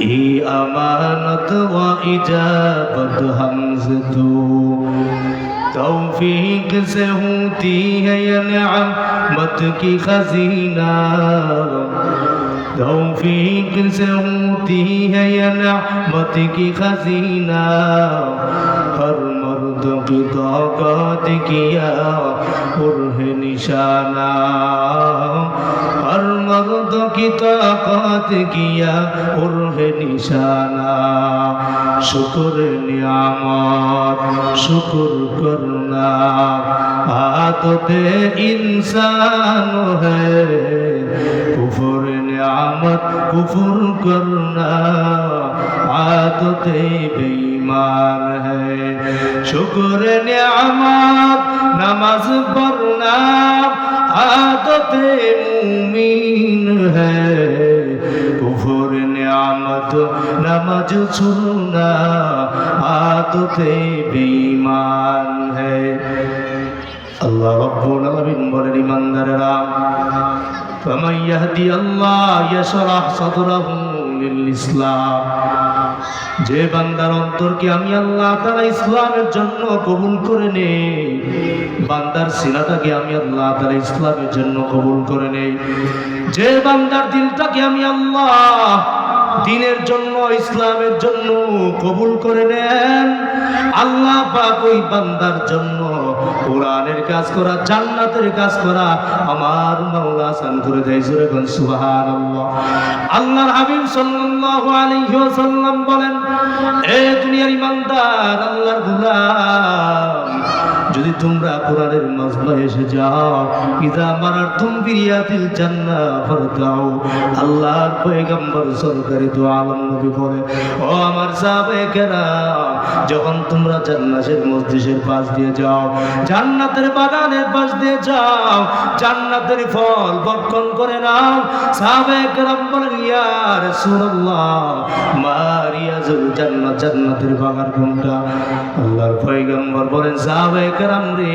ای امانت و اجابت ہم سے تو توفیق سے ہوتی ہے یہ نعمت کی خزینہ توفیق سے ہوتی ہے یہ نعمت کی خزینہ ہر مرد کی طاقت کیا پرہ نشانہ কি তাকাত গিয়া উরহে নিশানা। শুকুর নিয়ামত, শুকুর করনা ইনসান হে কুফর নিয়ামত, কুফর করনা শুকুর নিয়ামত, নামাজ নামাজ ছুনা আদতে বেঈমান है আল্লাহ রব্বুল আলামিন বলেন ইমানদারেরা فمن يهدي الله يشرح صدره للإسلام যে বান্দার অন্তরকে আমি আল্লাহ তারা ইসলামের জন্য কবুল করে নে বান্দার সিনাটাকে আমি আল্লাহ তারা ইসলামের জন্য কবুল করে নেই যে বান্দার দিলটাকে আমি আল্লাহ দিনের জন্য, ইসলামের জন্য কবুল করে নেন। আল্লাহ পাক ওই বান্দার জন্য কোরআনের কাজ করা, জান্নাতের কাজ করা আমার মাওলা আসান করে দেয়। জোরে কোন সুবহানাল্লাহ। আল্লাহর হাবিব সাল্লাল্লাহু আলাইহি ওয়াসাল্লাম বলেন, এ দুনিয়ার ইমানদার, আল্লাহর গোলাম তোমরা কোরআনের মজমা এসে যাও। ইদা মারার তুম বিরিয়াতিল জান্নাহ ফারদাও আল্লাহর পয়গম্বর সরকারি তো আলম নবী বলে, ও আমার সাহাবে কেরাম, যখন তোমরা জান্নাতের মসজিদের পাশ দিয়ে যাও, জান্নাতের বাগানের পাশ দিয়ে যাও, জান্নাতের ফল বক্ষণ করে নাও। সাহাবে কেরাম বলেন, ইয়া রাসূলুল্লাহ মারিয়াজুল জান্নাত জান্নাতের বাগান কোনটা? আল্লাহর পয়গম্বর বলেন, সাহাবে কেরাম রে।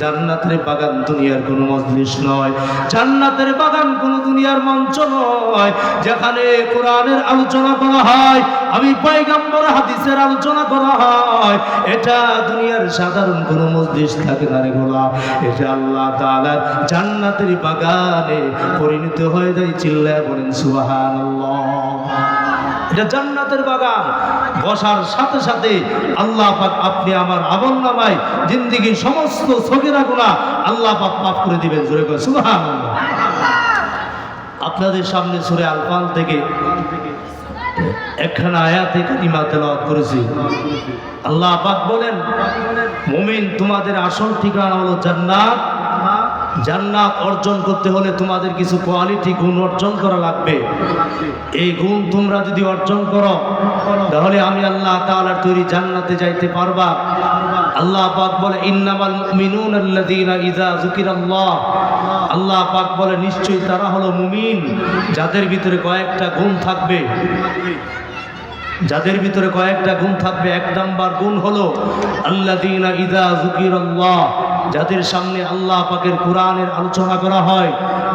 জান্নাতের বাগান দুনিয়ার কোনো মজলিস নয়, জান্নাতের বাগান কোনো দুনিয়ার মঞ্চ নয়। যেখানে কোরআনের আলোচনা করা হয়, আমি পয়গম্বর হাদিসের আলোচনা করা হয়। এটা দুনিয়ার সাধারণ কোনো মজলিস থাকে না রে গোলা এটা আল্লাহ জান্নাতের বাগানে পরিণত হয়ে যায়, চিল্লায় বলেন সুবহানাল্লাহ। এটা জান্নাতের বাগান। বসার সাথে সাথে আল্লাহ পাক আপনি আমার আমল নামায় জিন্দিগির সমস্ত সগিরা গুণা আল্লাহ পাক মাফ করে দিবেন, জোরে করে সুবহানাল্লাহ। আপনাদের সামনে সুরে আলফাল থেকে একখানা আয়াতে কালিমা তেলাওয়াত করেছি। আল্লাহ পাক বলেন, মুমিন, তোমাদের আসল ঠিকানা হলো জান্নাত জান্নাত অর্জন করতে হলে তোমাদের কিছু কোয়ালিটি গুণ অর্জন করা লাগবে। এই গুণ তোমরা যদি অর্জন করো, তাহলে আমি আল্লাহ তাআলার তৈরি জান্নাতে যাইতে পারবা। আল্লাহ পাক বলে, ইন্নামাল মুমিনুন আল্লাযীনা ইযা যুকিরাল্লাহ। আল্লাহ পাক বলে, নিশ্চয়ই তারা হলো মুমিন, যাদের ভিতরে কয়েকটা গুণ থাকবে। যাদের ভিতরে কয়েকটা গুণ থাকবে, এক নাম্বার গুণ হলো, আল্লাযীনা ইযা যুকিরাল্লাহ। যাদের সামনে আল্লাহ পাকের কোরআনের আলোচনা করা হয়,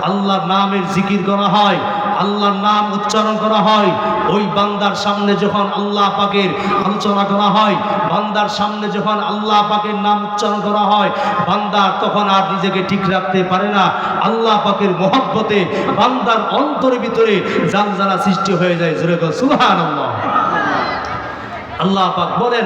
আল্লাহর নামের জিকির করা হয়, আল্লাহর নাম উচ্চারণ করা হয়, ওই বান্দার সামনে যখন আল্লাহ পাকের আলোচনা করা হয়, বান্দার সামনে যখন আল্লাহ পাকের নাম উচ্চারণ করা হয় বান্দার তখন আর নিজেকে ঠিক রাখতে পারে না। আল্লাহ পাকের মহব্বতে বান্দার অন্তরের ভিতরে জালজালা সৃষ্টি হয়ে যায়। জোরে সুবহানাল্লাহ। আল্লাহ পাক বলেন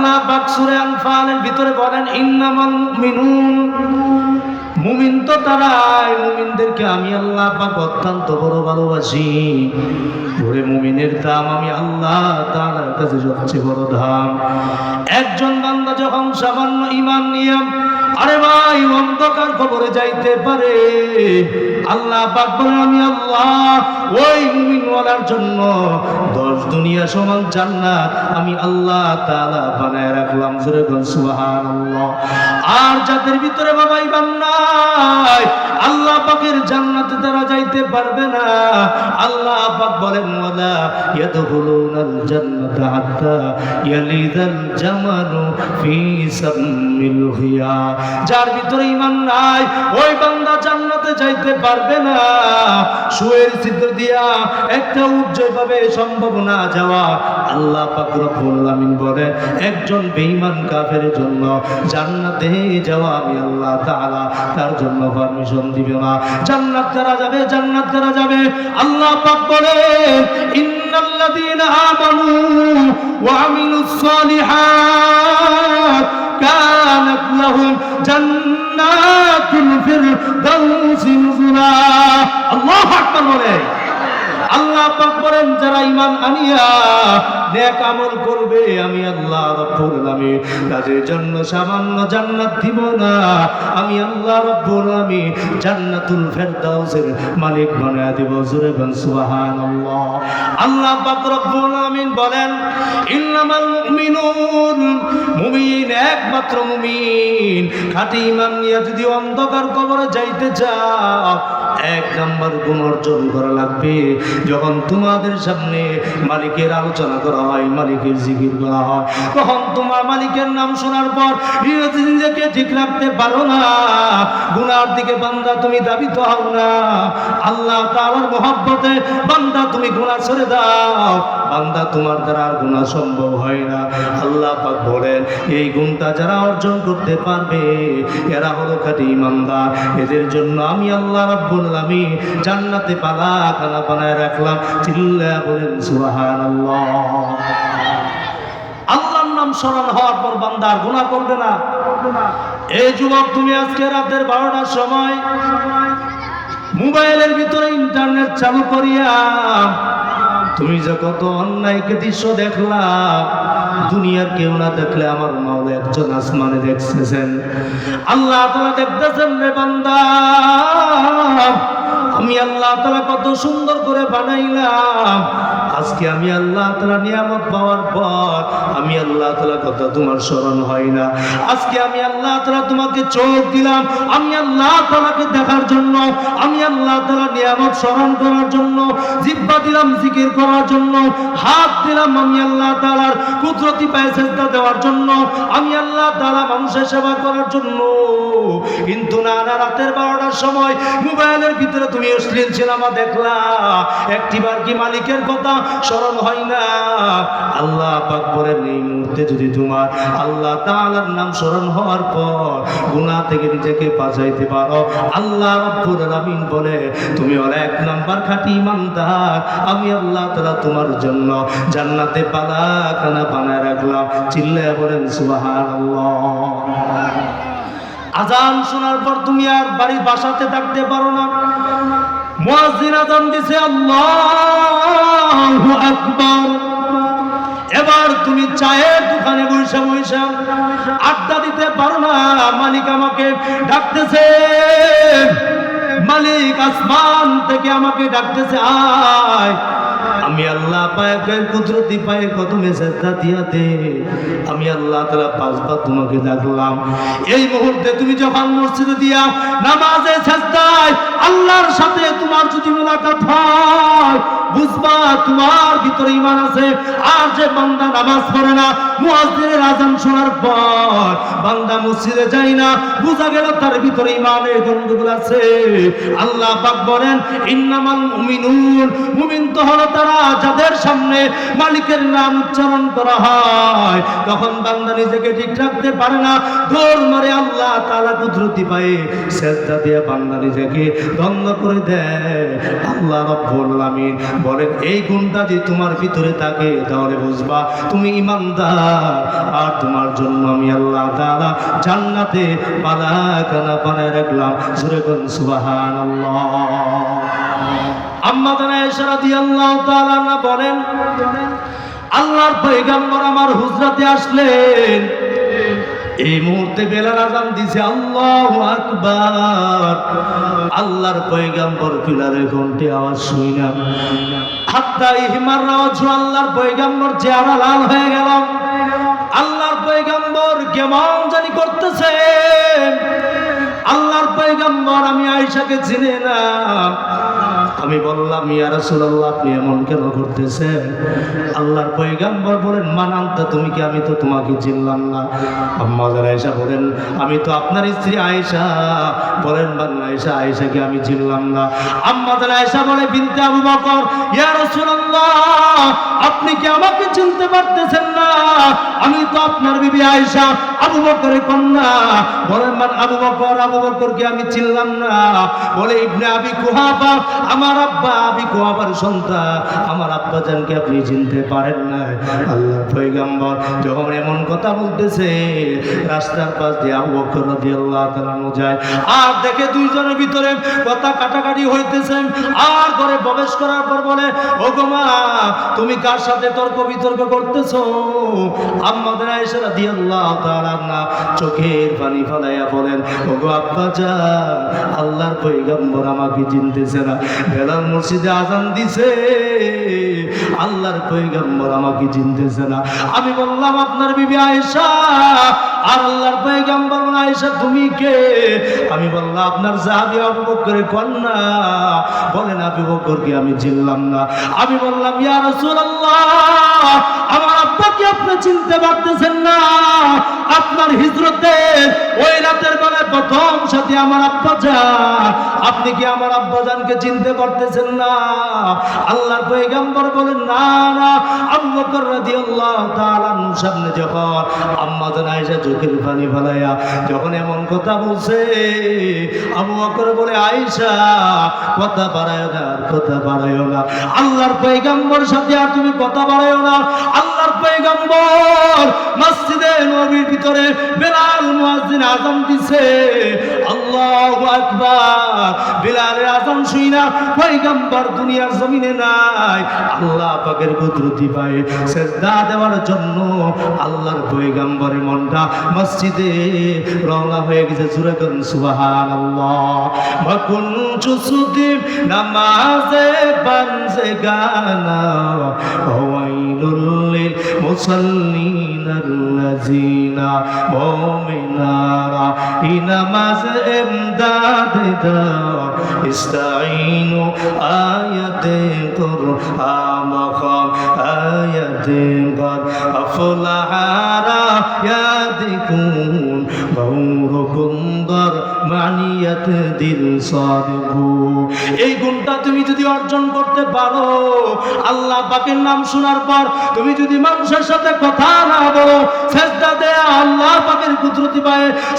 আল্লাহ পাক সুরে আনফালের ভিতরে বলেন, ইন্নামাল মুমিন তো তারাই, মুমিনদেরকে আমি আল্লাহ পাক অত্যন্ত বড় ভালোবাসি। ওরে মুমিনের দাম আমি আল্লাহ তার কাছে সবচেয়ে বড় একজন বান্দা যখন সামান্য ইমান নিয়ে আরে ভাই, অন্ধকার কবরে যাইতে পারে। আল্লাহ আমি আল্লাহ, ওই মুমিনওয়ালার জন্য দশ দুনিয়া সমান জান্নাত আমি আল্লাহ তাআলা বানায় রাখলাম। জোরে আর যাদের ভিতরে বাবা ইমান নাই, আল্লাহ পাকের জান্নাতে তারা যাইতে পারবে না। আল্লাহ পাক বলেন, ওয়ালা ইয়াদখুলুনাল জান্নাতা হাত্তা ইয়ালিদাল জামালু ফি সামিল হিয়া যার ভিতরে ঈমান নাই, ওই বান্দা জান্নাতে যাইতে পারবে না। সুয়ের ছিদ্র দিয়া একটা উজ্জ্বল ভাবে সম্ভব না যাওয়া আল্লাহ পাক রব্বুল আলামিন বলে একজন বেঈমান কাফের জন্য জান্নাতে যাওয়া আমি আল্লাহ তাআলা তার জন্য পারমিশন দিবে না। জান্নাত যারা যাবে? জান্নাত যারা যাবে? আল্লাহ পাক বলে ইন্নাল্লাযীনা আমানু ওয়া আমিলুস সালিহাত। লাহুম জান্নাতুল ফিরদাউসি নুজুলা। আল্লাহু আকবার বলে। আল্লাহ পাক বলেন, যারা ঈমান আনিয়া নেক আমল করবে, আমি আল্লাহ রব্বুল আলামিন। তাদের জন্য সামান্য জান্নাত দিব না। আমি আল্লাহ রব্বুল আলামিন জান্নাতুল ফেরদাউসের মালিক বানায় দিব। জোরে বল সুবহানাল্লাহ। আল্লাহ পাক রব্বুল আলামিন বলেন, ইন্নামাল মুমিনুন, মুমিন একমাত্র মুমিন। খাঁটি ঈমান নিয়ে যদি অন্ধকার কবরে যাইতে চাও এক নাম্বার গুণ অর্জন করা লাগবে। যখন তোমাদের সামনে মালিকের আলোচনা করা হয়, মালিকের জিকির করা হয়, তখন তোমার মালিকের নাম শোনার পর নিজেকে ঠিক রাখতে পারো না। গুনার দিকে বান্দা তুমি দাবি তো হও না। আল্লাহ তার মহব্বতে বান্দা তুমি গুনাহ ছেড়ে দাও। বান্দা তোমার দ্বারা আর গুনাহ সম্ভব হয় না। আল্লাহ পাক বলেন, এই গুণটা যারা অর্জন করতে পারবে, এরা হলো খাঁটি ইমানদার। এদের জন্য আমি আল্লাহ রাব্বুল আলামিন জান্নাতে পালা খানা বানায় রাখলাম। চিল্লা বলেন, সুবহানাল্লাহ। আল্লাহর নাম স্মরণ হওয়ার পর বান্দার গুনাহ করবে না। এই যুবক, তুমি আজকে রাতের বারোটার সময় মোবাইলের ভিতরে ইন্টারনেট চালু করিয়া তুমি যে কত অন্যায়কে দৃশ্য দেখলা, দুনিয়ার কেউ না দেখলে আমার মাও একজন আসমানে দেখতেছেন। আল্লাহ তালা দেখতেছেন রে বান্দা, আমি আল্লাহ তালা কত সুন্দর করে বানাইলাম। আজকে আমি আল্লাহ তালা নিয়ামত পাওয়ার পর আমি আল্লাহ তালা কথা তোমার স্মরণ হয় না। আজকে আমি আল্লাহ তালা তোমাকে চোখ দিলাম, আমি আল্লাহ তালাকে দেখার জন্য, আমি আল্লাহ তালা নিয়ামত স্মরণ করার জন্য জিব্বা দিলাম, জিকির করার জন্য, হাত দিলাম আমি আল্লাহ তালার কুদরতি পায়ে দেওয়ার জন্য, আমি আল্লাহ তালা মানুষের সেবা করার জন্য। কিন্তু না, রাতের বারোটার সময় মোবাইলের ভিতরে তুমি অশ্লীল সিনেমা দেখলা, একটিবার কি মালিকের কথা স্মরণ হয় না। আল্লাহ পাক বলেন, এই মুহূর্তে যদি তোমার আল্লাহ তাআলার নাম স্মরণ হওয়ার পর গুনাহ থেকে নিজেকে বাঁচাইতে পারো। আল্লাহ রাব্বুল আলামিন বলে, তুমি ওর এক নাম্বার খাঁটি ইমানদার। আমি আল্লাহ তাআলা তোমার জন্য জান্নাতে পালা খানা বানায় রাখলাম। চিল্লায় বলেন, সুবহানাল্লাহ। আজান শোনার পর তুমি আর বাড়ি বাসাতে থাকতে পারো না। মুয়াজ্জিন আজান দিছে, আল্লাহু! আকবার। এবার তুমি চায়ের দোকানে বসে বসে আড্ডা দিতে পারো না, মালিক আমাকে ডাকতেছে। মালিক আসমান থেকে আমাকে ডাকতেছে, আয়। আমি আল্লাহ পায়ের কুদরতি পায়ে কত মেসেজটা দিয়াতে আমি আল্লাহ তারা পাঁচবার তোমাকে ডাকলাম। এই মুহূর্তে তুমি যখন মসজিদে দিয়া নামাজে ছেস্তায় আল্লাহর সাথে তোমার যদি মোলাকাত হয় বুঝবা তোমার ভিতরে ইমান আছে। আর যে বান্দা নামাজ পড়ে না, মুয়াজ্জিনের আজান শোনার পর বান্দা মসজিদে যায় না, বুঝা গেল তার ভিতরে ইমানের গন্ডগোল আছে। আল্লাহ পাক বলেন, ইন্নামাল মুমিনুন। মুমিন তো হলো তারা যাদের সামনে মালিকের নাম উচ্চারণ করা হয়। তখন বান্দা নিজেকে ঠিক রাখতে পারে না, দৌড় মারে আল্লাহ তাআলা কুদরতি পায়ে। সেজদা দিয়ে বান্দা নিজেকে দ্বন্দ্ব করে দেয়। আল্লাহ রব্বুল আলামিন বলেন, এই গুণটা যদি তোমার ভিতরে থাকে, তাহলে বুঝবা, তুমি ইমানদার, আর তোমার জন্য আমি আল্লাহ তাআলা জান্নাতে পালা কানা বানায় রাখলাম। সুরে কোন সুবহানাল্লাহ। আম্মা তানা আয়েশা রাদিয়াল্লাহু তাআলা আনহা বলেন, আল্লাহর পয়গম্বর আমার হুজরাতে আসলেন। এই মুহূর্তে বেলাল আজান দিছে, আল্লাহ আকবার। আল্লাহর পয়গাম্বর পিলারের ঘন্টে আওয়াজ না হাত্তা ইহমার রাওয়াজ আল্লাহর পয়গাম্বর, চেহারা লাল হয়ে গেল। আল্লাহর পয়গাম্বর কেমন জানি করতেছে। আল্লাহর পয়গাম্বর আমি আয়েশাকে চিনি না। আমি বললাম, ইয়া রাসূলুল্লাহ, আপনি এমন কেন করতেছেন? আল্লাহর পয়গাম্বর বলেন মানান্তা তুমি কি, আমি তো তোমাকে চিনলাম না। আম্মা আয়েশা বলেন, আমি তো আপনার স্ত্রী আয়েশা। বলেন, বান আয়েশা, আয়েশাকে আমি চিনলাম না। আম্মা আয়েশা বলে, বিনতে আবু বকর, ইয়া রাসূলুল্লাহ, আপনি কি আমাকে চিনতে পারতেছেন না? আমি তো আপনার বিবি আয়েশা, আবু বকরের কন্যা। বলেন, মান আবু বকর, আবু বকরকে আমি চিনলাম না। বলে, ইবনে আবি কুহাফা, আমার আব্বা আবি কুহাফার সন্তান। আমার আব্বা জানকে আপনি চিনতে পারেন না আল্লাহর পয়গাম্বর যখন এমন কথা বলতেছে, রাস্তার পাশ দিয়ে আবু বকর রাদিয়াল্লাহু তাআলা যায়। আর দেখে দুইজনের ভিতরে কথা কাটাকাটি হইতেছে। আর ঘরে প্রবেশ করার পর বলে ও গো মা, তুমি কার সাথে তর্ক বিতর্ক করতেছো? আম্মাদের আয়েশা রাদিয়াল্লাহু তাআলা না চোখের পানি ফলাইয়া বলেন ও গো আব্বা জান, আল্লাহর পয়গম্বর আমাকে চিনতেছে না। বেলাল মসজিদে আজান দিছে। আল্লাহর পয়গম্বর আমাকে চিনতেছে না। আমি বললাম, আপনার বিবি আয়েশা, আর আল্লাহর পয়গম্বর আয়েশা, তুমি কে? আমি বললাম, আপনার জাহাবি আবু বকরের কন্যা। বলেন, আবু বকরকে আমি চিনলাম না। আমি বললাম, ইয়া রাসূলুল্লাহ, আমার আব্বাকে আপনি চিনতে পারতেছেন না। আপনার হিজরতে ওই রাতের বেলায় প্রথম সাথে আমার আব্বা যান আপনি কি আমার আব্বা জানকে চিনতে পারতেছেন না? আল্লাহর পয়গম্বর বলেন, না না। বকর রাদিয়াল্লাহু তাআলা সামনে যখন আম্মা জান আয়েশা চোখের পানি ফেলাইয়া যখন এমন কথা বলছে, আবু বকর বলে, আয়েশা, কথা বাড়ায় না কথা বাড়ায় না। আল্লাহর পয়গম্বর সাথে আর তুমি কথা বাড়ায় না। আল্লাহর পয়গম্বর ভিতরে বেলাল মুয়াজ্জিন আযান দিছে। আল্লাহু আকবার। বেলালের আযান শুই না, পয়গম্বর দুনিয়ার জমিনে নাই। আল্লাহ পাকের কুদরতি পায়। সেজদা দেওয়ার জন্য আল্লাহর পয়গম্বরের মনটা মসজিদে রওনা হয়ে গেছে। করেন, সুবহানাল্লাহ। মকুনচু সুদি নামাজে বানজে গানা। ওয়াইলুল লিল মুসাল্লিন। ইল্লাল্লাযিনা মুমিনারা, ইনামাজ ইমদাদ দাও ইস্তাইনু আয়াতে কুরআন খাম আয়াতে বাদ, আফলাহারা ইয়াদিকুন বহু হুকুম দা মানিয়াত দিল সাদিকু এই গুণটা তুমি যদি অর্জন করতে পারো, আল্লাহ পাকের নাম শোনার পর তুমি যদি মানুষের সাথে কথা না বলো, সেজদা আল্লাহ পাকের কুদরতি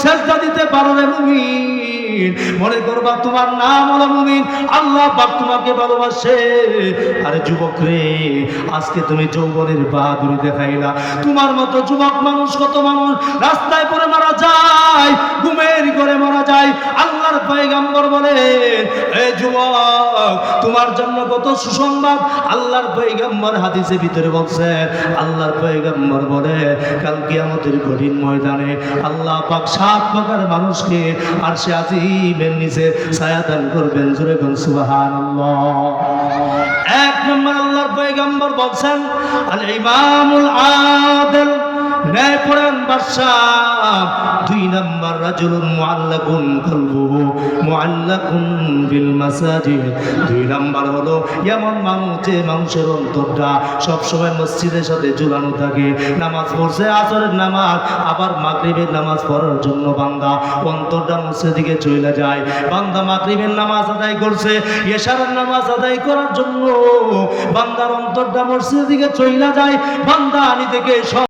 সেজদা দিতে পারো রে মুমিন। মনে করবা তোমার নাম হলো মুমিন, আল্লাহ পাক তোমাকে ভালোবাসে। আরে যুবক রে, আজকে তুমি যৌবনের বাহাদুরি দেখাইলা। তোমার মতো যুবক মানুষ, কত মানুষ রাস্তায় পড়ে মারা যায়, ঘুমের করে মারা যায় আল্লাহর পয়গাম্বর বলে, এ যুবক, তোমার জন্য কত সুসংবাদ? আল্লাহর পয়গাম্বর হাদিসের ভিতরে আল্লাহর পয়গাম্বর বলে, কাল কিয়ামতের কঠিন ময়দানে আল্লাহ পাক সাত প্রকার মানুষকে আর সে আজিমের নিচে ছায়াদান করবেন। সুবহানাল্লাহ। এক নম্বর আল্লাহর পয়গাম্বর বলছেন আল ইমামুল আদিল ন্যায়পরায়ণ বাদশাহ। দুই নম্বর রাজুলুন মুআল্লাকুন কলবুহু, মুআল্লাকুন বিল মাসাজিদ। দুই নম্বর হলো, এমন মানুষ যে মানুষের অন্তরটা সবসময় মসজিদের সাথে ঝুলানো থাকে। নামাজ পড়ছে আসরের নামাজ, আবার মাগরিবের নামাজ পড়ার জন্য বান্দা অন্তরটা মসজিদের দিকে চলে যায়। বান্দা মাগরিবের নামাজ আদায় করছে, এশারের নামাজ আদায় করার জন্য বান্দার অন্তরটা মসজিদের দিকে চলে যায়। বান্দা আনি থেকে সব